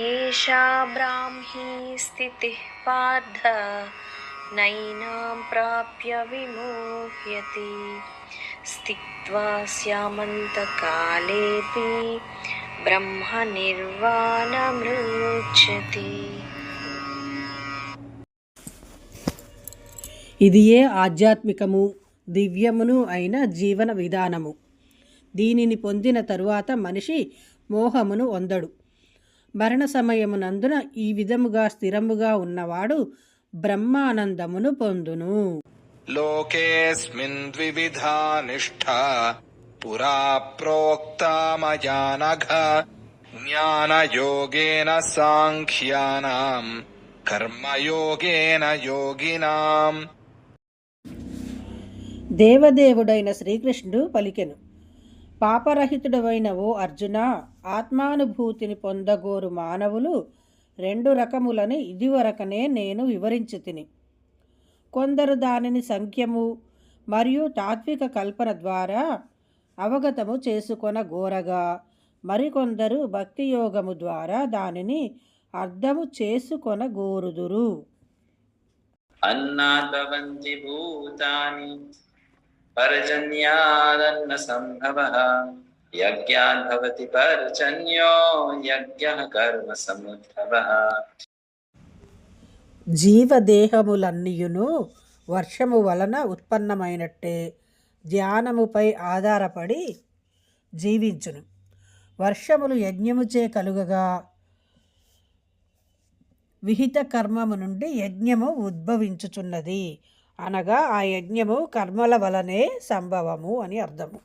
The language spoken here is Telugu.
एषा ब्राह्मी स्थितिः पार्थ नैनां प्राप्य विमुह्यति स्थित्वा स्यामन्तकालेऽपि ब्रह्मनिर्वाणमृच्छति ఇది ఏ ఆధ్యాత్మికము దివ్యమును అయిన జీవన విధానము దీనిని పొందిన తరువాత మనిషి మోహమును పొందడు మరణ సమయమునందున ఈ విధముగా స్థిరముగా ఉన్నవాడు బ్రహ్మానందమును పొందును. లోకేస్మిన్ ద్విధా నిష్ఠ పురా ప్రోక్తామయానఘ జ్ఞానయోగేన సాంఖ్యానాం కర్మయోగేన యోగినాం. దేవదేవుడైన శ్రీకృష్ణుడు పలికెను. పాపరహితుడవైన ఓ అర్జున ఆత్మానుభూతిని పొందగోరు మానవులు రెండు రకములని ఇదివరకనే నేను వివరించి తిని కొందరు దానిని సంఖ్యము మరియు తాత్విక కల్పన ద్వారా అవగతము చేసుకొన గోరగా మరికొందరు భక్తి యోగము ద్వారా దానిని అర్థము చేసుకొన గోరుదురు. अन्नाद्भवन्ति भूतानि पर्जन्यादन्नसम्भवः यज्ञाद्भवति पर्जन्यो यज्ञः कर्मसमुद्भवः జీవదేహములన్నీయును వర్షము వలన ఉత్పన్నమైనట్టే ధ్యానముపై ఆధారపడి జీవించును వర్షములు యజ్ఞముచే కలుగగా విహిత కర్మము నుండి యజ్ఞము ఉద్భవించుచున్నది అనగా ఆ యజ్ఞము కర్మల వలనే సంభవము అని అర్థము.